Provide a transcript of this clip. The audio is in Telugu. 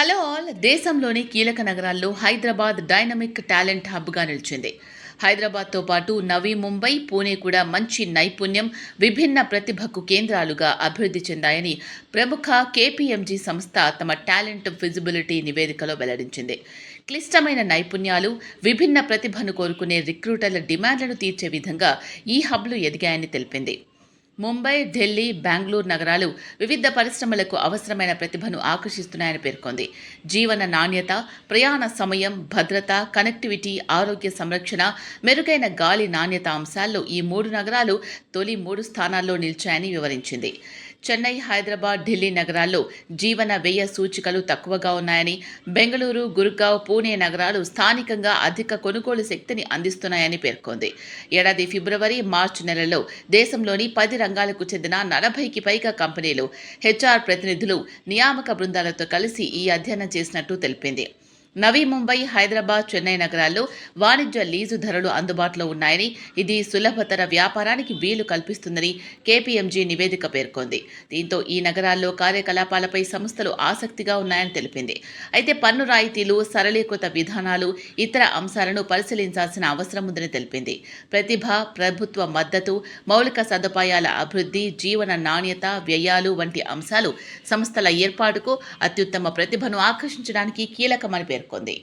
Hello all. దేశంలోని కీలక నగరాల్లో హైదరాబాద్ డైనమిక్ టాలెంట్ హబ్గా నిలిచింది. హైదరాబాద్తో పాటు నవీ ముంబై పూణే కూడా మంచి నైపుణ్యం విభిన్న ప్రతిభకు కేంద్రాలుగా అభివృద్ధి చెందాయని ప్రముఖ కేపీఎంజీ సంస్థ తమ టాలెంట్ ఫిజిబిలిటీ నివేదికలో వెల్లడించింది. క్లిష్టమైన నైపుణ్యాలు విభిన్న ప్రతిభను కోరుకునే రిక్రూటర్ల డిమాండ్లను తీర్చే విధంగా ఈ హబ్లు ఎదిగాయని తెలిపింది. ముంబై ఢిల్లీ బెంగళూరు నగరాలు వివిధ పరిశ్రమలకు అవసరమైన ప్రతిభను ఆకర్షిస్తున్నాయని పేర్కొంది. జీవన నాణ్యత ప్రయాణ సమయం భద్రత కనెక్టివిటీ ఆరోగ్య సంరక్షణ మెరుగైన గాలి నాణ్యత అంశాల్లో ఈ మూడు నగరాలు తొలి మూడు స్థానాల్లో నిలిచాయని వివరించింది. చెన్నై హైదరాబాద్ ఢిల్లీ నగరాల్లో జీవన వ్యయ సూచికలు తక్కువగా ఉన్నాయని బెంగళూరు గురుగావ్ పూణే నగరాలు స్థానికంగా అధిక కొనుగోలు శక్తిని అందిస్తున్నాయని పేర్కొంది. ఏడాది ఫిబ్రవరి మార్చి నెలలో దేశంలోని పది రంగాలకు చెందిన నలభైకి పైగా కంపెనీలు హెచ్ఆర్ ప్రతినిధులు నియామక బృందాలతో కలిసి ఈ అధ్యయనం చేసినట్టు తెలిపింది. నవీ ముంబై హైదరాబాద్ చెన్నై నగరాల్లో వాణిజ్య లీజు ధరలు అందుబాటులో ఉన్నాయని ఇది సులభతర వ్యాపారానికి వీలు కల్పిస్తుందని కేపీఎంజీ నివేదిక పేర్కొంది. దీంతో ఈ నగరాల్లో కార్యకలాపాలపై సంస్థలు ఆసక్తిగా ఉన్నాయని తెలిపింది. అయితే పన్ను రాయితీలు సరళీకృత విధానాలు ఇతర అంశాలను పరిశీలించాల్సిన అవసరం ఉందని తెలిపింది. ప్రతిభ ప్రభుత్వ మద్దతు మౌలిక సదుపాయాల అభివృద్ధి జీవన నాణ్యత వ్యయాలు వంటి అంశాలు సంస్థల ఏర్పాటుకు అత్యుత్తమ ప్రతిభను ఆకర్షించడానికి కీలకమని పేర్కొంది.